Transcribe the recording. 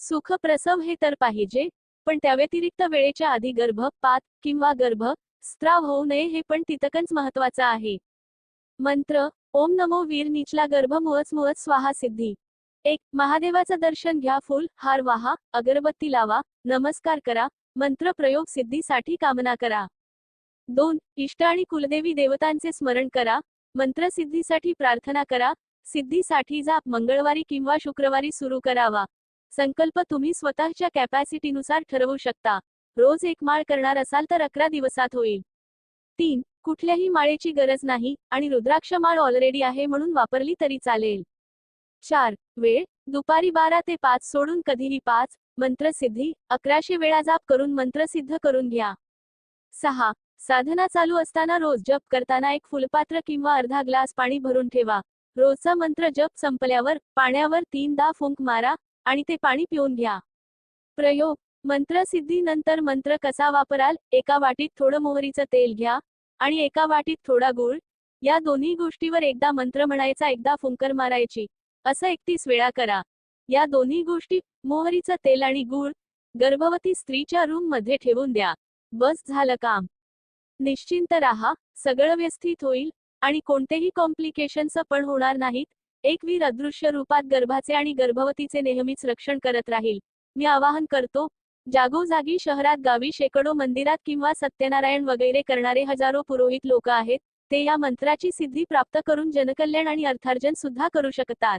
सुखप्रसव हे तर पाहिजे पण त्याव्यतिरिक्त वेळेच्या आधी गर्भपात किंवा गर्भ स्त्राव होऊ नये हे पण तितकंच महत्वाचं आहे. मंत्र ओम नमो वीर निचला गर्भ मुळच मुळच स्वाहा सिद्धी. एक महादेवाचं दर्शन घ्या फुल हार वाहा अगरबत्ती लावा नमस्कार करा मंत्र प्रयोग सिद्धीसाठी कामना करा. दोन इष्ट आणि कुलदेवी देवतांचे स्मरण करा मंत्र सिद्धीसाठी प्रार्थना करा सिद्धीसाठी जाप मंगळवारी किंवा शुक्रवारी सुरू करावा. संकल्प तुम्ही स्वतःच्या कॅपॅसिटीनुसार ठरवू शकता. रोज एक माळ करणार असाल तर अकरा दिवसात होईल. तीन कुठल्याही माळेची गरज नाही आणि रुद्राक्ष माळ ऑलरेडी आहे म्हणून वापरली तरी चालेल. चार वेळ दुपारी बारा ते पाच सोडून कधीही पाच मंत्रसिद्धी अकराशे वेळा जाप करून मंत्रसिद्ध करून घ्या. सहा साधना चालू असताना रोज जप करताना एक फुलपात्र किंवा अर्धा ग्लास पाणी भरून ठेवा. रोजचा मंत्र जप संपल्यावर पाण्यावर तीनदा फुंक मारा आणि ते पाणी पिऊन घ्या. प्रयोग मंत्रसिद्धीनंतर मंत्र कसा वापराल? एका वाटीत थोडं मोहरीचं तेल घ्या आणि एका वाटीत थोडा गुळ. या दोन्ही गोष्टीवर एकदा मंत्र म्हणायचा एकदा फुंकर मारायची. असं एकतीस वेळा करा. या दोन्ही गोष्टी मोहरीचं तेल आणि गुळ गर्भवती स्त्रीच्या रूममध्ये ठेवून द्या. बस झालं काम. निश्चिंत राहा. सगळं व्यवस्थित होईल आणि कोणतेही कॉम्प्लिकेशन्स पण होणार नाहीत. एक वीर अदृश्य रूपात गर्भाचे आणि गर्भवतीचे नेहमीच रक्षण करत राहील. मी आवाहन करतो जागोजागी शहरात गावी शेकडो मंदिरात किंवा सत्यनारायण वगैरे करणारे हजारो पुरोहित लोक आहेत ते या मंत्राची सिद्धी प्राप्त करून जनकल्याण आणि अर्थार्जन सुद्धा करू शकतात.